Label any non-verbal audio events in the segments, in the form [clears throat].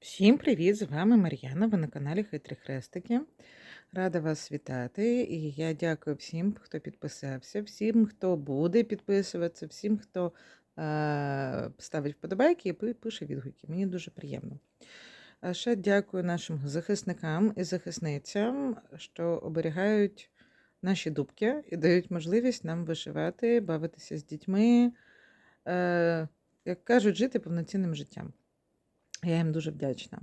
Всім привіт! З вами Мар'яна. Ви на каналі Хитрі Хрестики. Рада вас вітати. І я дякую всім, хто підписався, всім, хто буде підписуватися, всім, хто е- ставить вподобайки і пише відгуки. Мені дуже приємно. А ще дякую нашим захисникам і захисницям, що оберігають наші дубки і дають можливість нам вишивати, бавитися з дітьми, е- як кажуть, жити повноцінним життям. Я їм дуже вдячна.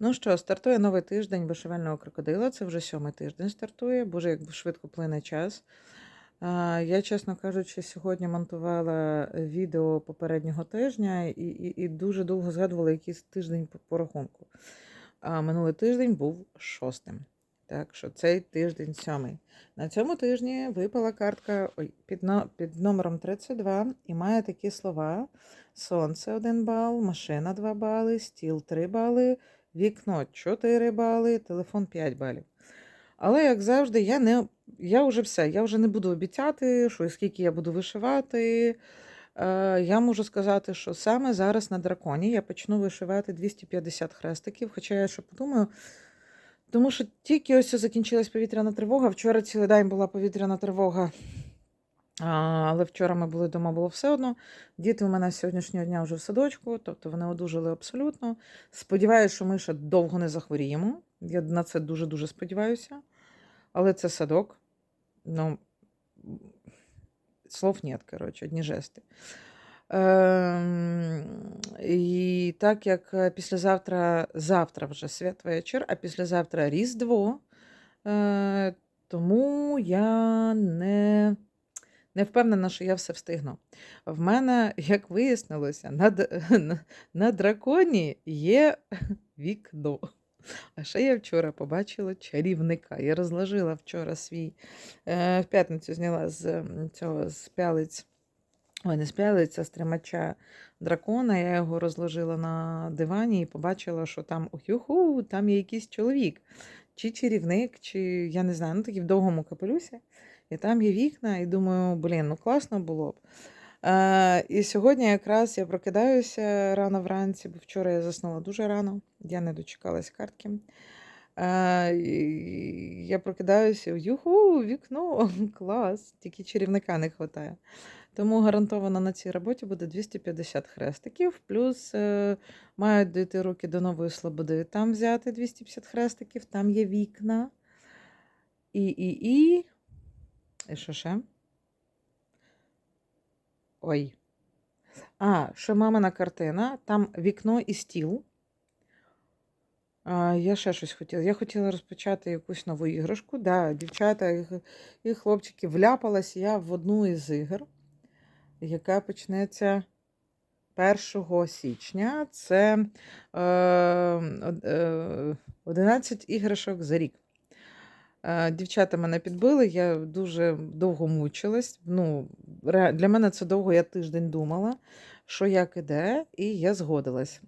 Ну що, стартує новий тиждень вишивального крокодила. Це вже сьомий тиждень стартує. Боже, як швидко плине час. Я, чесно кажучи, сьогодні монтувала відео попереднього тижня і, і, і дуже довго згадувала якийсь тиждень по, рахунку. А минулий тиждень був шостим. Так що цей тиждень сьомий. На цьому тижні випала картка під, під номером 32 і має такі слова: Сонце 1 бал, машина 2 бали, стіл 3 бали, вікно 4 бали, телефон 5 балів. Але, як завжди, я не я вже все, я вже не буду обіцяти, що скільки я буду вишивати. Е, я можу сказати, що саме зараз на драконі я почну вишивати 250 хрестиків, хоча я ще подумаю. Тому що тільки ось закінчилась повітряна тривога. Вчора цілий день була повітряна тривога. Але вчора ми були вдома, було все одно. Діти у мене з сьогоднішнього дня вже в садочку, тобто вони одужали абсолютно. Сподіваюся, що ми ще довго не захворіємо. Я на це дуже-дуже сподіваюся. Але це садок. Ну, слов нет, коротше, одні жести. І так як е, післязавтра, завтра вже святвечір, а післязавтра Різдво, е, тому я не, не впевнена, що я все встигну. В мене, як вияснилося, на, [laughs] на, на драконі є [laughs] вікно. А ще я вчора побачила чарівника. Я розложила вчора свій е, в п'ятницю зняла з цього з пялиць. Ой, не а з тримача дракона. Я його розложила на дивані і побачила, що там ухюху, там є якийсь чоловік, чи чарівник, чи я не знаю, ну такий в довгому капелюсі. І там є вікна, і думаю, блін, ну класно було б. Е, і сьогодні якраз я прокидаюся рано вранці, бо вчора я заснула дуже рано, я не дочекалась картки. Е, я прокидаюся, юху, вікно, [laughs] клас, тільки чарівника не вистачає. Тому гарантовано на цій роботі буде 250 хрестиків, плюс е, мають дійти руки до нової слободи. Там взяти 250 хрестиків, там є вікна. І, і, і. І що ще? Ой. А, ще мамина картина, там вікно і стіл. Я ще щось хотіла. Я хотіла розпочати якусь нову іграшку. Да, дівчата і, хлопчики вляпалась я в одну із ігор, яка почнеться 1 січня. Це е, е, 11 іграшок за рік. Е, Дівчата мене підбили, я дуже довго мучилась. Ну, для мене це довго, я тиждень думала, що як іде, і я згодилась.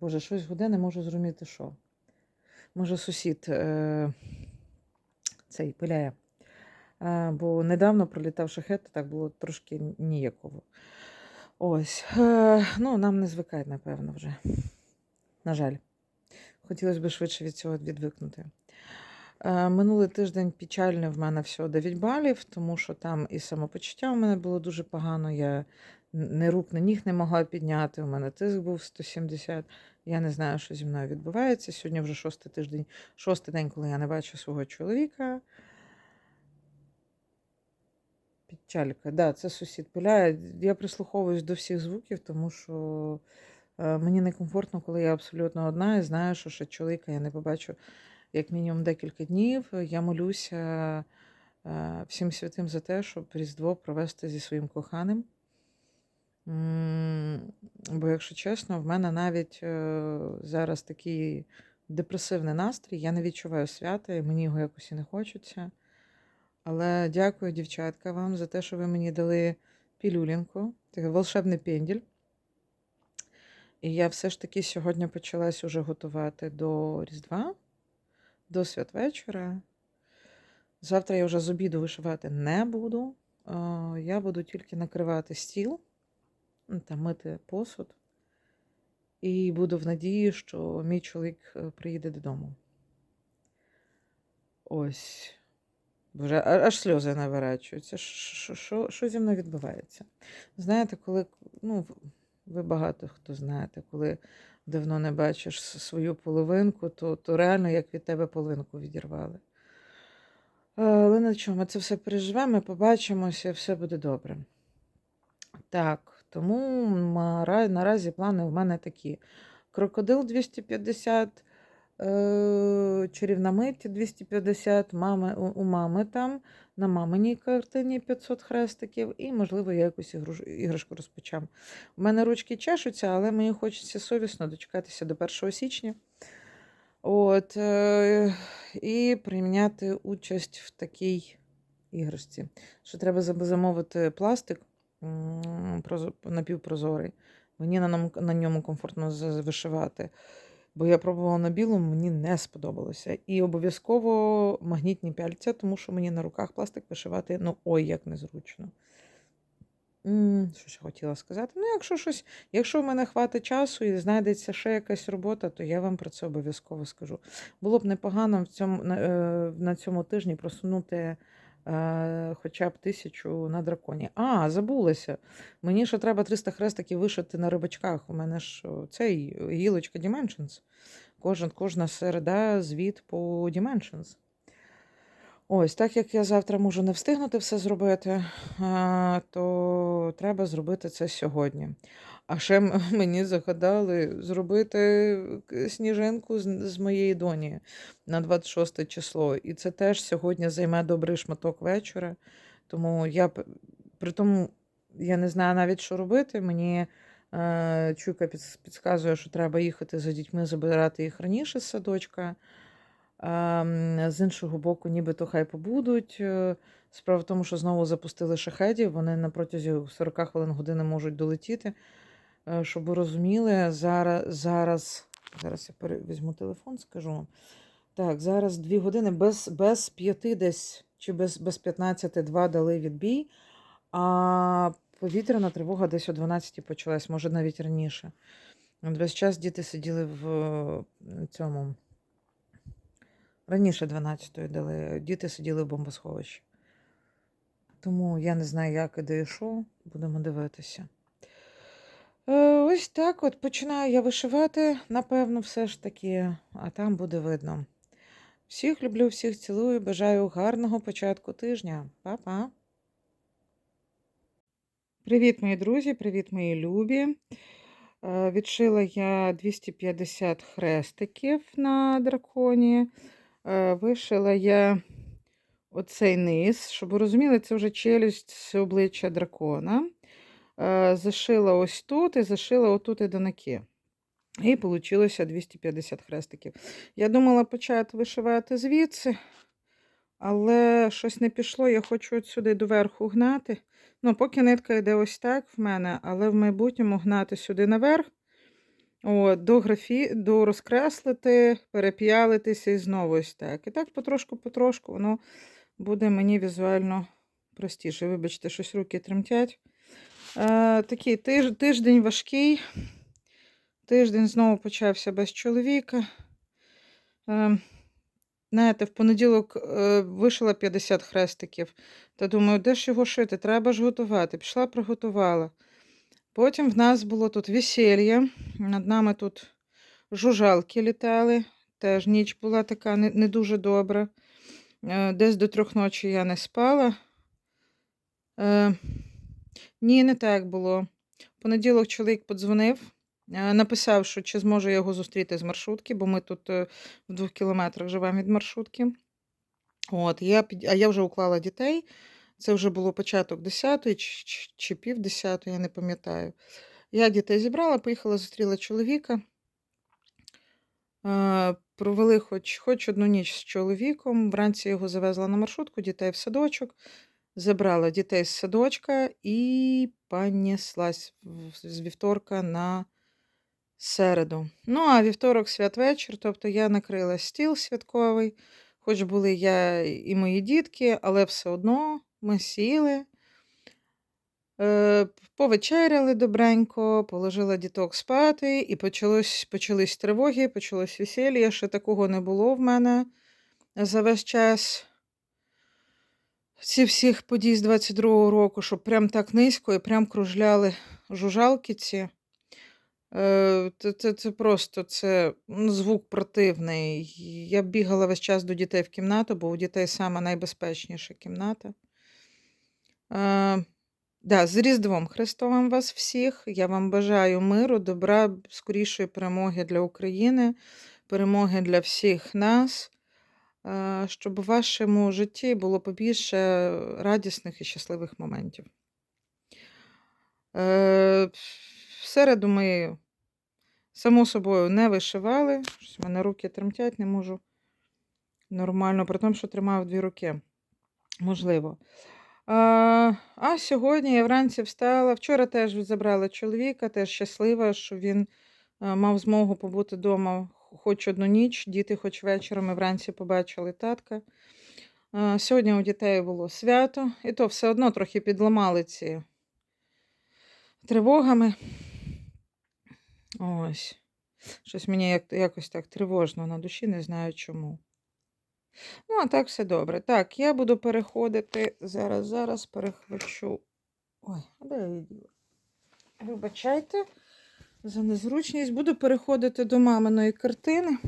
Боже, щось гуде, не можу зрозуміти, що. Може, сусід е, цей пиляє. Е, бо недавно пролітав шахет, так було трошки ніяково. Ось. Е, ну, нам не звикають, напевно, вже. На жаль. Хотілося б швидше від цього відвикнути. Е, Минулий тиждень печальний в мене всього 9 балів, тому що там і самопочуття у мене було дуже погано. Я н- ні рук, ні ніг не могла підняти. У мене тиск був 170. Я не знаю, що зі мною відбувається. Сьогодні вже шостий тиждень, шостий день, коли я не бачу свого чоловіка. Печалька, да, це сусід пиляє. Я прислуховуюсь до всіх звуків, тому що е, мені некомфортно, коли я абсолютно одна і знаю, що ще чоловіка я не побачу як мінімум декілька днів. Я молюся е, всім святим за те, щоб Різдво провести зі своїм коханим. Бо, якщо чесно, в мене навіть е, зараз такий депресивний настрій, я не відчуваю свята, і мені його якось і не хочеться. Але дякую, дівчатка, вам за те, що ви мені дали пілюлінку, такий волшебний пенділь. І я все ж таки сьогодні почалась уже готувати до Різдва, до святвечора. Завтра я вже з обіду вишивати не буду. Я буду тільки накривати стіл, ну, та мити посуд І буду в надії, що мій чоловік е, приїде додому. Ось. Боже, аж сльози наворачуються. Що- зі мною відбувається? Знаєте, коли, ну, ви багато хто знаєте, коли давно не бачиш свою половинку, то, то реально як від тебе половинку відірвали. Але на чому ми це все переживемо, побачимося, все буде добре. Так, тому наразі плани в мене такі: крокодил 250, е, чарівна мить 250, мами, у, мами там, на маминій картині 500 хрестиків, і, можливо, я якусь іграшку розпочам. У мене ручки чешуться, але мені хочеться совісно дочекатися до 1 січня. От, е, і прийняти участь в такій іграшці. Що треба замовити пластик напівпрозорий. Мені на ньому, комфортно вишивати. Бо я пробувала на білому, мені не сподобалося. І обов'язково магнітні пяльця, тому що мені на руках пластик вишивати, ну ой, як незручно. Що ще хотіла сказати? Ну, якщо щось, якщо в мене хватить часу і знайдеться ще якась робота, то я вам про це обов'язково скажу. Було б непогано в цьому, на, е, на цьому тижні просунути хоча б тисячу на драконі. А, забулася. Мені ще треба 300 хрестиків вишити на рибачках. У мене ж цей гілочка Dimensions. Кожен, кожна середа звіт по Dimensions. Ось, так як я завтра можу не встигнути все зробити, то треба зробити це сьогодні. А ще [laughs] мені загадали зробити сніжинку з, моєї доні на 26 число. І це теж сьогодні займе добрий шматок вечора. Тому я при тому я не знаю навіть, що робити. Мені е, чуйка підказує, що треба їхати за дітьми, забирати їх раніше з садочка. М, з іншого боку, нібито хай побудуть. Е, Справа в тому, що знову запустили шахедів, вони на протязі 40 хвилин години можуть долетіти. Е, Щоб ви розуміли, зараз, зараз, зараз я візьму телефон, скажу вам. Так, зараз 2 години без, без 5 десь, чи без, без 15 2 дали відбій, а повітряна тривога десь о 12 почалась, може навіть раніше. Весь час діти сиділи в цьому. Раніше 12-ї дали, діти сиділи в бомбосховищі. Тому я не знаю, як і де і що, будемо дивитися. Е, Ось так от починаю я вишивати, напевно, все ж таки, а там буде видно. Всіх люблю, всіх цілую, бажаю гарного початку тижня. Па-па. Привіт, мої друзі, привіт, мої любі. Е, Відшила я 250 хрестиків на драконі. Е, Вишила я оцей низ, щоб ви розуміли, це вже челюсть з обличчя дракона. Е, Зашила ось тут і зашила отут і донаки. І вийшло 250 хрестиків. Я думала почати вишивати звідси, але щось не пішло. Я хочу сюди доверху гнати. Ну, поки нитка йде ось так в мене, але в майбутньому гнати сюди наверх, от, до графі, до розкреслити, переп'ялитися і знову ось так. І так потрошку-потрошку воно буде мені візуально простіше. Вибачте, щось руки тремтять. Е, такий тиж, тиждень важкий. Тиждень знову почався без чоловіка. Е, знаєте, в понеділок е, вишила 50 хрестиків. Та думаю, де ж його шити? Треба ж готувати. Пішла, приготувала. Потім в нас було тут весілля. Над нами тут жужалки літали. Теж ніч була така не, дуже добра. Десь до трьох ночі я не спала. Ні, не так було. Понеділок чоловік подзвонив, е, написав, що чи зможу його зустріти з маршрутки, бо ми тут е, в двох кілометрах живемо від маршрутки. От, я. А я вже уклала дітей. Це вже було початок 10 чи, чи, чи пів 10, я не пам'ятаю. Я дітей зібрала, поїхала, зустріла чоловіка. Е, Провели хоч, хоч одну ніч з чоловіком. Вранці його завезла на маршрутку, дітей в садочок. Забрала дітей з садочка і понеслась з вівторка на середу. Ну, а вівторок святвечір, тобто я накрила стіл святковий, хоч були я і мої дітки, але все одно ми сіли. Е, повечеряли добренько, положила діток спати, і почалось, почались тривоги, почалось весілля. Ще такого не було в мене за весь час ці всіх подій з 22-го року, щоб прям так низько і прям кружляли жужалки ці. Е, Це, це, це просто це ну, звук противний. Я бігала весь час до дітей в кімнату, бо у дітей саме найбезпечніша кімната. Е, да, з Різдвом Христовим вас всіх. Я вам бажаю миру, добра, скорішої перемоги для України, перемоги для всіх нас, щоб у вашому житті було побільше радісних і щасливих моментів. Е, В середу ми, само собою, не вишивали. Щось в мене руки тремтять, не можу нормально, при тому, що тримаю дві руки. Можливо. А, а сьогодні я вранці встала. Вчора теж забрала чоловіка, теж щаслива, що він мав змогу побути вдома хоч одну ніч. Діти, хоч вечором і вранці побачили татка. Сьогодні у дітей було свято, і то все одно трохи підламали ці тривогами. Ось. Щось мені як, якось так тривожно на душі, не знаю чому. Ну, а так все добре. Так, я буду переходити. Зараз, зараз перехвачу. Ой, а де я її діла? Вибачайте за незручність. Буду переходити до маминої картини.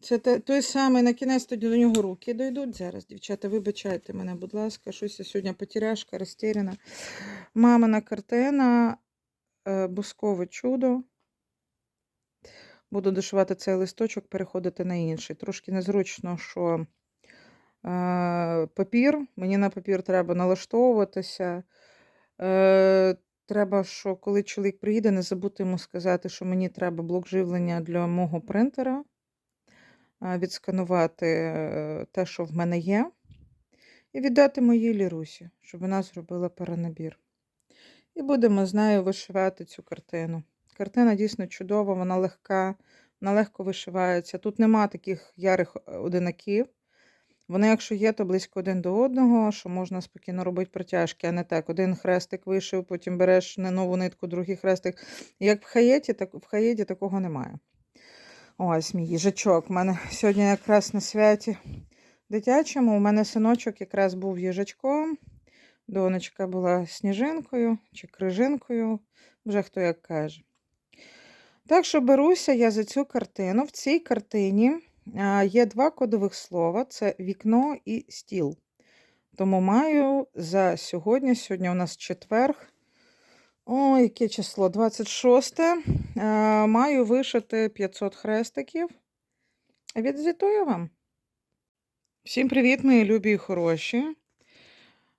Це той самий на кінець тоді до нього руки дойдуть. Зараз, дівчата, вибачайте мене, будь ласка, щось я сьогодні потеряшка, розтеряна. Мамина картина е, Бускове чудо. Буду дошивати цей листочок, переходити на інший. Трошки незручно, що е, папір, мені на папір треба налаштовуватися. Е, треба, що коли чоловік приїде, не забути йому сказати, що мені треба блок живлення для мого принтера, відсканувати е, те, що в мене є, і віддати моїй Лірусі, щоб вона зробила перенабір. І будемо з нею вишивати цю картину. Картина дійсно чудова, вона легка, вона легко вишивається. Тут нема таких ярих е, одинаків. Вони, якщо є, то близько один до одного, що можна спокійно робити протяжки, а не так. Один хрестик вишив, потім береш не нову нитку, другий хрестик. Як в хаєті, так в хаєті такого немає. Ось мій їжачок. У мене сьогодні якраз на святі дитячому. У мене синочок якраз був їжачком. Донечка була сніжинкою чи крижинкою, вже хто як каже. Так що беруся я за цю картину. В цій картині є два кодових слова: це вікно і стіл. Тому маю за сьогодні, сьогодні у нас четверг. О, яке число? 26. Маю вишити 500 хрестиків. Відзвітую вам. Всім привіт, мої любі і хороші.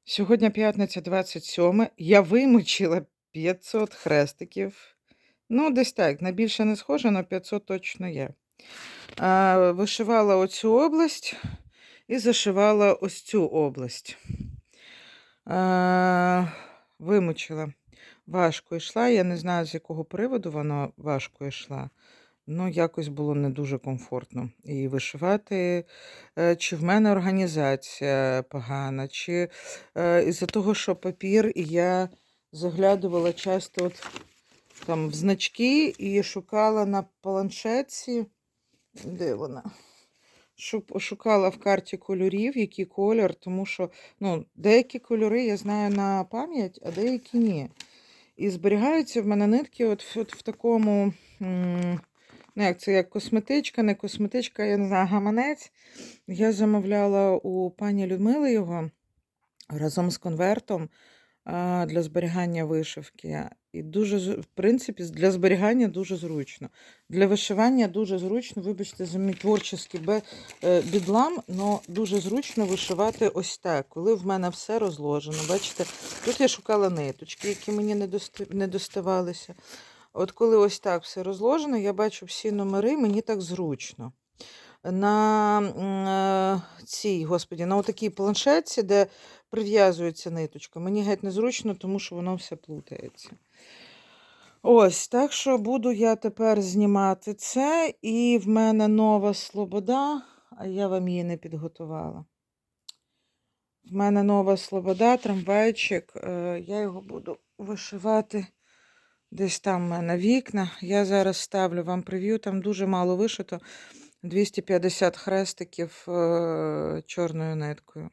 Сьогодні п'ятниця 27. Я вимучила 500 хрестиків. Ну, десь так, на більше не схоже, але 500 точно є. Вишивала оцю область і зашивала ось цю область. Вимучила. Важко йшла. Я не знаю, з якого приводу вона важко йшла. Ну, якось було не дуже комфортно. І вишивати, е, чи в мене організація погана, чи е, із-за того, що папір, і я заглядувала часто от, там в значки і шукала на планшетці. Де вона? Шу- Шукала в карті кольорів, який колір, тому що ну, деякі кольори я знаю на пам'ять, а деякі ні. І зберігаються в мене нитки от, от в такому. Ну, як це як косметичка, не косметичка, я не знаю, гаманець. Я замовляла у пані Людмили його разом з конвертом для зберігання вишивки. І дуже, в принципі, для зберігання дуже зручно. Для вишивання дуже зручно, вибачте, за мій творчий е, бідлам, але дуже зручно вишивати ось так, коли в мене все розложено. Бачите, тут я шукала ниточки, які мені не, доставалися. От коли ось так все розложено, я бачу всі номери, мені так зручно. На е, цій, господі, на отакій планшетці, де прив'язується ниточка, мені геть незручно, тому що воно все плутається. Ось, так що буду я тепер знімати це, і в мене нова слобода, а я вам її не підготувала. В мене нова слобода, трамвайчик. Е, Я його буду вишивати десь там в мене вікна. Я зараз ставлю вам прев'ю, там дуже мало вишито. 250 хрестиків е, чорною ниткою.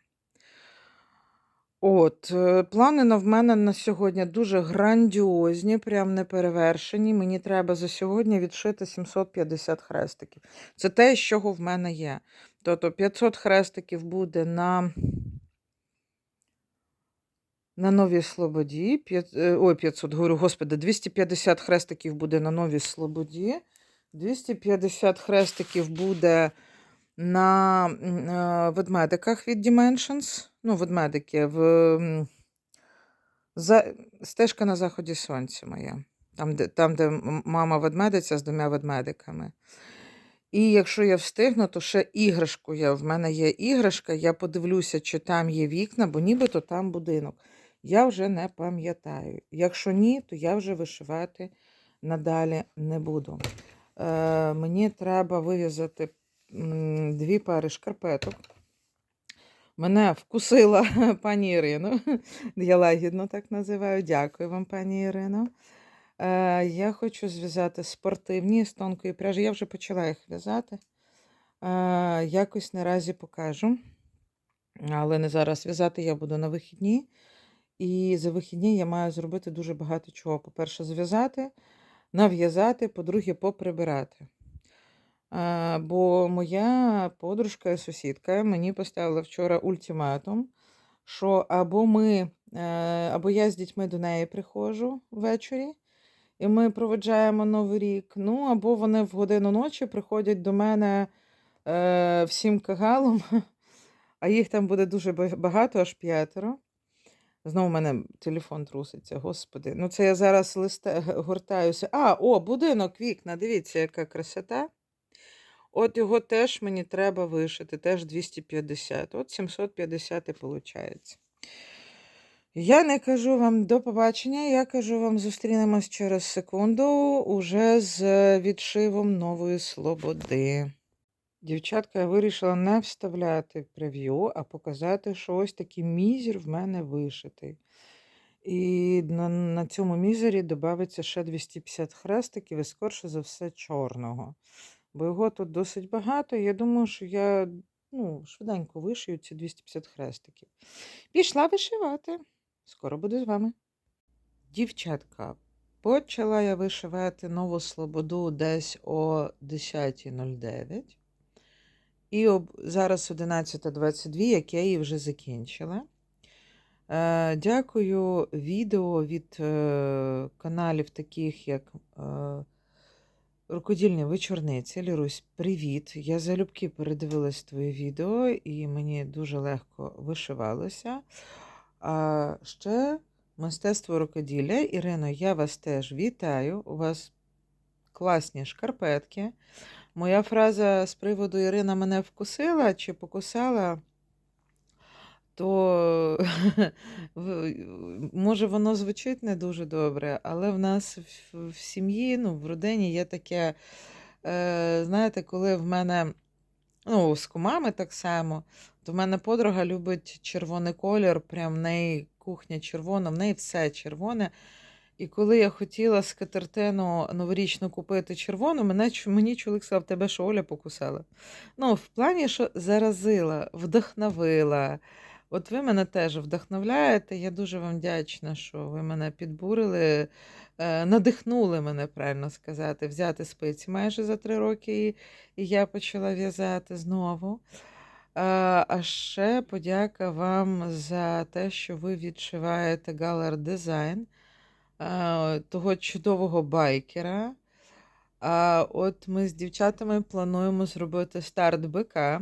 От, е, плани в мене на сьогодні дуже грандіозні, прям неперевершені. Мені треба за сьогодні відшити 750 хрестиків. Це те, з чого в мене є. Тобто 500 хрестиків буде на, на Новій Слободі. П'ят- е, Ой, 500, говорю, господи, 250 хрестиків буде на Новій Слободі. 250 хрестиків буде на е, ведмедиках від Dimensions. Ну, ведмедики в за, стежка на заході сонця моя. Там, де, там, де мама ведмедиця з двома ведмедиками. І якщо я встигну, то ще іграшку я. В мене є іграшка, я подивлюся, чи там є вікна, бо нібито там будинок. Я вже не пам'ятаю. Якщо ні, то я вже вишивати надалі не буду. Е, мені треба вив'язати дві пари шкарпеток. Мене вкусила [laughs] пані Ірино. Я лагідно так називаю. Дякую вам, пані Ірино. Е, я хочу зв'язати спортивні з тонкої пряжі. Я вже почала їх в'язати. Е, якось наразі покажу. Але не зараз в'язати я буду на вихідні. І за вихідні я маю зробити дуже багато чого. По-перше, зв'язати, нав'язати, по-друге, поприбирати. Бо моя подружка сусідка мені поставила вчора ультиматум, що або ми, е, або я з дітьми до неї приходжу ввечері, і ми проведжаємо Новий рік. Ну, або вони в годину ночі приходять до мене е, всім кагалом, [laughs] а їх там буде дуже багато, аж п'ятеро. Знову в мене телефон труситься, господи. Ну, це я зараз листа гортаюся. А, о, будинок, вікна, дивіться, яка красота. От його теж мені треба вишити, теж 250. От 750 і виходить. Я не кажу вам до побачення, я кажу вам зустрінемось через секунду уже з відшивом нової слободи. Дівчатка, я вирішила не вставляти прев'ю, а показати, що ось такий мізер в мене вишитий. І на, на цьому мізері додається ще 250 хрестиків і скорше за все чорного. Бо його тут досить багато. Я думаю, що я ну, швиденько вишию ці 250 хрестиків. Пішла вишивати. Скоро буду з вами. Дівчатка, почала я вишивати нову слободу десь о 10.09. І об, зараз 11.22, як я її вже закінчила. Е, дякую відео від е, каналів, таких як е, Рукодільні вечорниці. Лірусь, привіт! Я залюбки передивилась твоє відео, і мені дуже легко вишивалося. А ще мистецтво рукоділля. Ірино, я вас теж вітаю. У вас класні шкарпетки. Моя фраза з приводу Ірина мене вкусила чи покусала, то [laughs] може воно звучить не дуже добре, але в нас в, в сім'ї, ну, в родині є таке, е, знаєте, коли в мене, ну, з кумами так само, то в мене подруга любить червоний колір, прям в неї кухня червона, в неї все червоне. І коли я хотіла скатертину новорічну купити червону, мене, мені чоловік сказав, тебе що Оля покусала. Ну, в плані, що заразила, вдохновила. От ви мене теж вдохновляєте. Я дуже вам вдячна, що ви мене підбурили, е, надихнули мене, правильно сказати, взяти спиці майже за три роки, і, я почала в'язати знову. А, а ще подяка вам за те, що ви відшиваєте Галер Дизайн того чудового байкера. А от ми з дівчатами плануємо зробити старт БК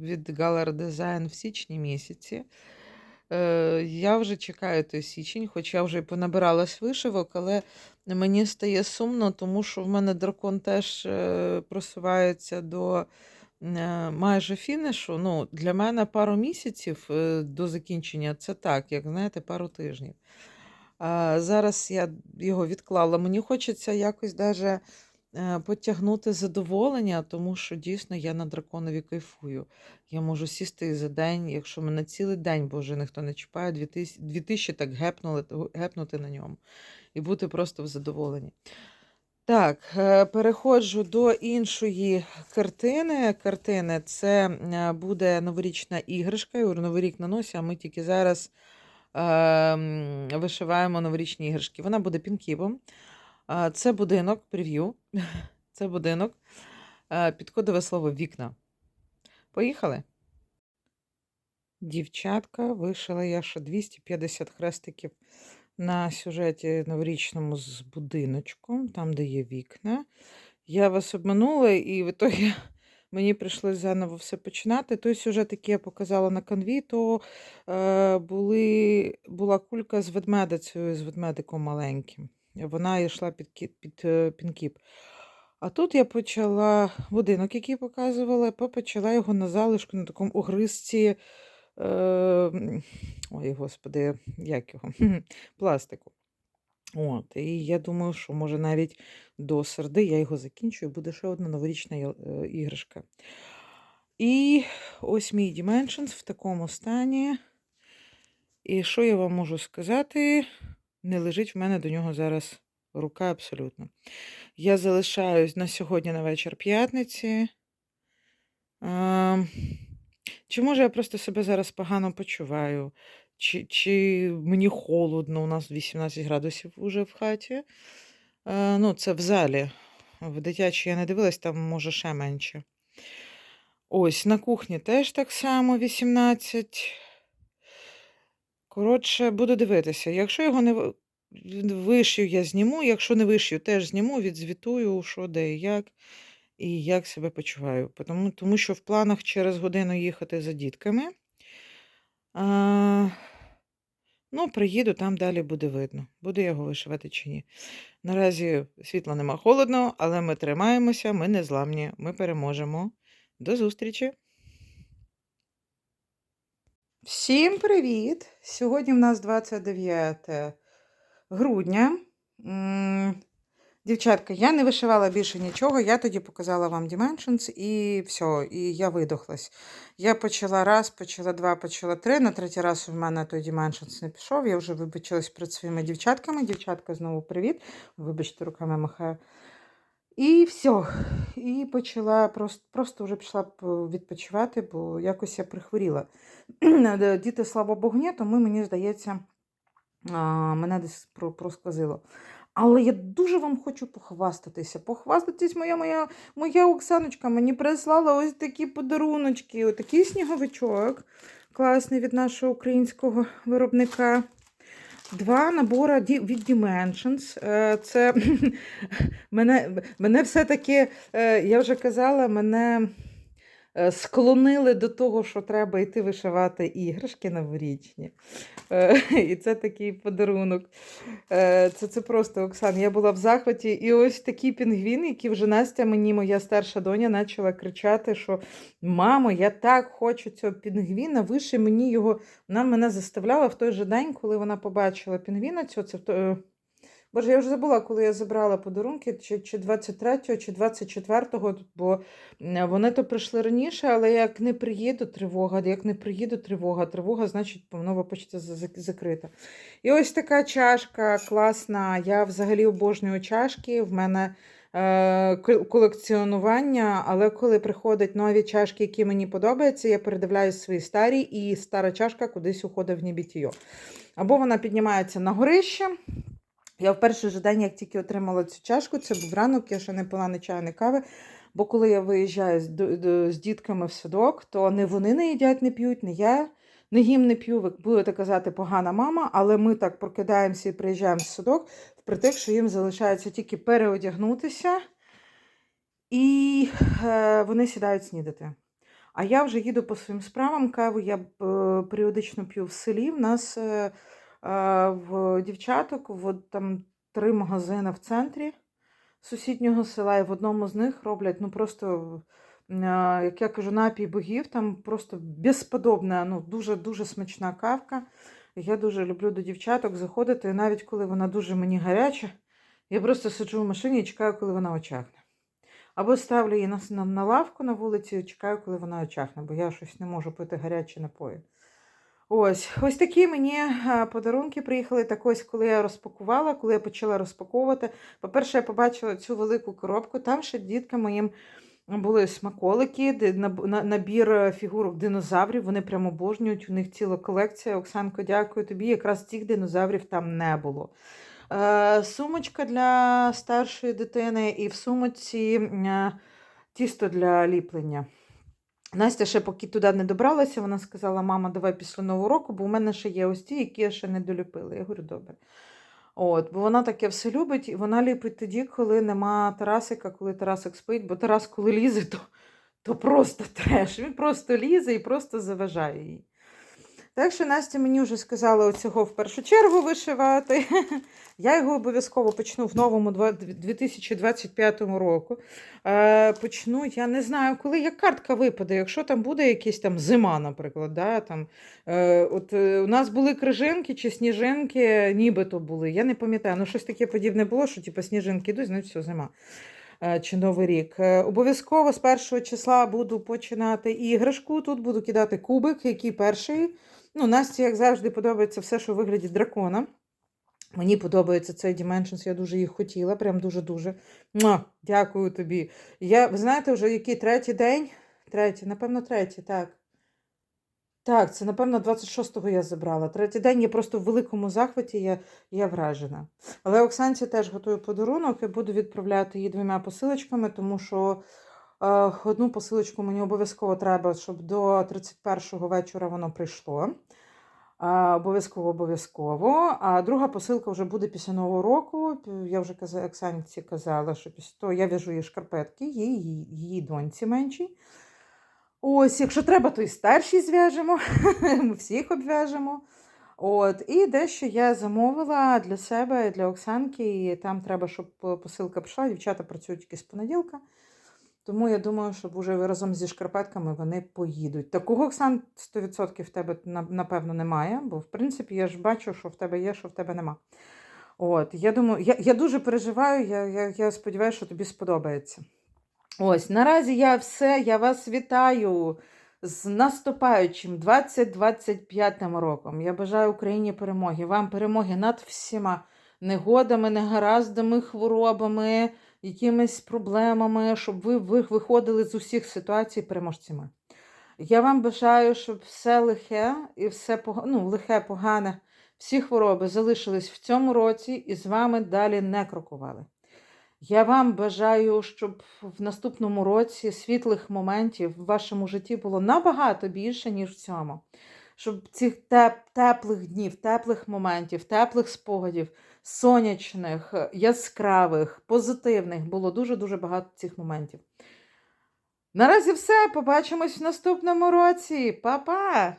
від Galar Design в січні місяці. Е, Я вже чекаю той січень, хоч я вже й понабиралась вишивок, але мені стає сумно, тому що в мене дракон теж е, просувається до е, майже фінішу. Ну, для мене пару місяців до закінчення це так, як знаєте, пару тижнів. Зараз я його відклала. Мені хочеться якось даже е, потягнути задоволення, тому що дійсно я на драконові кайфую. Я можу сісти за день, якщо мене цілий день, боже, ніхто не чіпає, дві тисячі, дві тисячі так гепнули, гепнути на ньому і бути просто в задоволенні. Так, е, переходжу до іншої картини. Картини це е, буде новорічна іграшка. Я Новий рік на носі, а ми тільки зараз вишиваємо новорічні іграшки. Вона буде пінкіпом. А, Це будинок, прев'ю. [laughs] Це будинок. Е, Підкодове слово вікна. Поїхали. Дівчатка, вишила я ще 250 хрестиків на сюжеті новорічному з будиночком, там, де є вікна. Я вас обманула, і в ітогі мені прийшлося заново все починати. Той сюжет, який я показала на канві, то е, були, була кулька з ведмедицею, з ведмедиком маленьким. Вона йшла під, кі- під е, пінкіп. А тут я почала будинок, який показувала, почала його на залишку на такому огризці. Е, ой, господи, як його? [laughs] Пластику. От, і я думаю, що може навіть до середи я його закінчу, і буде ще одна новорічна іграшка. І ось мій Dimensions в такому стані. І що я вам можу сказати? Не лежить в мене до нього зараз рука абсолютно. Я залишаюсь на сьогодні на вечір п'ятниці. Ем, Чи може я просто себе зараз погано почуваю, чи, чи мені холодно, у нас 18 градусів уже в хаті. Е, ну, це в залі. В дитячій я не дивилась, там може ще менше. Ось, на кухні теж так само 18. Коротше, буду дивитися. Якщо його не ви- я зніму. Якщо не вишью, теж зніму, відзвітую, що де і як, і як себе почуваю. Тому, тому що в планах через годину їхати за дітками. А, ну, приїду, там далі буде видно, буду я його вишивати чи ні. Наразі світла нема холодно, але ми тримаємося, ми не зламні, ми переможемо. До зустрічі! Всім привіт! Сьогодні в нас 29 грудня. Дівчатка, я не вишивала більше нічого, я тоді показала вам Dimensions і все, і я видохлась. Я почала раз, почала два, почала три. На третій раз у мене той Dimensions не пішов. Я вже вибачилась перед своїми дівчатками. Дівчатка, знову привіт. Вибачте, руками махаю. І все. І почала просто, просто вже пішла відпочивати, бо якось я прихворіла. [clears throat] Діти, слава Богу, ні, тому мені здається, мене десь про- просквозило. Але я дуже вам хочу похвастатися. Похвастатись, моя моя, моя Оксаночка мені прислала ось такі подаруночки, отакий сніговичок. Класний від нашого українського виробника. Два набори від Dimensions. Е, Це [laughs] мене, мене все-таки, е, я вже казала, мене склонили до того, що треба йти вишивати іграшки новорічні. Е, [laughs] І це такий подарунок. Е, Це, це просто Оксан. Я була в захваті. І ось такий пінгвін, який вже Настя мені, моя старша доня, почала кричати, що мамо, я так хочу цього пінгвіна, виши мені його. Вона мене заставляла в той же день, коли вона побачила пінгвіна. Цього, це в то- е, Боже, я вже забула, коли я забрала подарунки, чи, чи 23-го, чи 24-го, бо вони то прийшли раніше, але як не приїду, тривога, як не приїду, тривога, тривога, значить, нова почта за- за- закрита. І ось така чашка класна. Я взагалі обожнюю чашки. В мене е, колекціонування, але коли приходять нові чашки, які мені подобаються, я передивляю свої старі, і стара чашка кудись уходить в небітіо. Або вона піднімається на горище. Я в перший же день, як тільки отримала цю чашку, це був ранок, я ще не пила ні чаю, ні кави. Бо коли я виїжджаю з, з дітками в садок, то не вони не їдять, не п'ють, не я не їм не п'ю. Ви будете казати погана мама, але ми так прокидаємося і приїжджаємо в садок впритик, що їм залишається тільки переодягнутися, і е, вони сідають снідати. А я вже їду по своїм справам. Каву я е, періодично п'ю в селі. В нас е, в дівчаток в, там три магазини в центрі сусіднього села, і в одному з них роблять ну просто, е, як я кажу, напій богів, там просто безподобна, ну дуже-дуже смачна кавка. Я дуже люблю до дівчаток заходити, і навіть коли вона дуже мені гаряча, я просто сиджу в машині і чекаю, коли вона очахне. Або ставлю її на, на, на лавку на вулиці і чекаю, коли вона очахне, бо я щось не можу пити гарячі напої. Ось, ось такі мені подарунки приїхали. Так ось, коли я розпакувала, коли я почала розпаковувати. По-перше, я побачила цю велику коробку. Там ще діткам моїм були смаколики, набір е, фігурок динозаврів. Вони прямо обожнюють. У них ціла колекція. Оксанко, дякую тобі. Якраз цих динозаврів там не було. Е, Сумочка для старшої дитини, і в сумочці е, тісто для ліплення. Настя ще поки туди не добралася, вона сказала: мама, давай після нового року, бо в мене ще є ось ті, які я ще не доліпила. Я говорю, добре. От, бо вона таке все любить, і вона ліпить тоді, коли нема Тарасика, коли Тарасик спить, бо Тарас, коли лізе, то, то просто треш. Він просто лізе і просто заважає їй. Так що Настя мені вже сказала оцього в першу чергу вишивати. [laughs] Я його обов'язково почну в новому 2025 року. Е, почну, я не знаю, коли як картка випаде, якщо там буде якась там зима, наприклад. Да, там, е, от, е, у нас були крижинки чи сніжинки, нібито були. Я не пам'ятаю, ну щось таке подібне було, що типу, сніжинки йдуть, значить все, зима. Чи Новий рік. Обов'язково з першого числа буду починати іграшку. Тут буду кидати кубик, який перший. Ну, Насті, як завжди, подобається все, що у вигляді дракона. Мені подобається цей Dimensions, я дуже їх хотіла, прям дуже-дуже. Дякую тобі. Я, ви знаєте, вже який третій день? Третій, напевно, третій, так. Так, це, напевно, 26-го я забрала. Третій день я просто в великому захваті, я, я вражена. Але Оксанці теж готую подарунок і буду відправляти її двома посилочками, тому що одну посилочку мені обов'язково треба, щоб до 31-го вечора воно прийшло. Обов'язково, обов'язково. А друга посилка вже буде після Нового року. Я вже Оксанці казала, що після того я в'яжу її шкарпетки, її, її доньці меншій. Ось, якщо треба, то і старші зв'яжемо. [laughs] Ми всіх обв'яжемо. От, і дещо я замовила для себе, для Оксанки, і там треба, щоб посилка прийшла. Дівчата працюють тільки з понеділка. Тому я думаю, що вже разом зі шкарпетками вони поїдуть. Такого Оксан 100% в тебе напевно немає, бо в принципі я ж бачу, що в тебе є, що в тебе нема. От, я думаю, я, я дуже переживаю, я, я, я сподіваюся, що тобі сподобається. Ось, наразі я все, я вас вітаю з наступаючим 2025 роком. Я бажаю Україні перемоги. Вам перемоги над всіма негодами, негараздами, хворобами, якимись проблемами, щоб ви, ви виходили з усіх ситуацій переможцями. Я вам бажаю, щоб все лихе і все ну, лихе, погане, всі хвороби залишились в цьому році і з вами далі не крокували. Я вам бажаю, щоб в наступному році світлих моментів в вашому житті було набагато більше, ніж в цьому. Щоб цих теп- теплих днів, теплих моментів, теплих спогадів, сонячних, яскравих, позитивних було дуже-дуже багато цих моментів. Наразі все. Побачимось в наступному році. Па-па!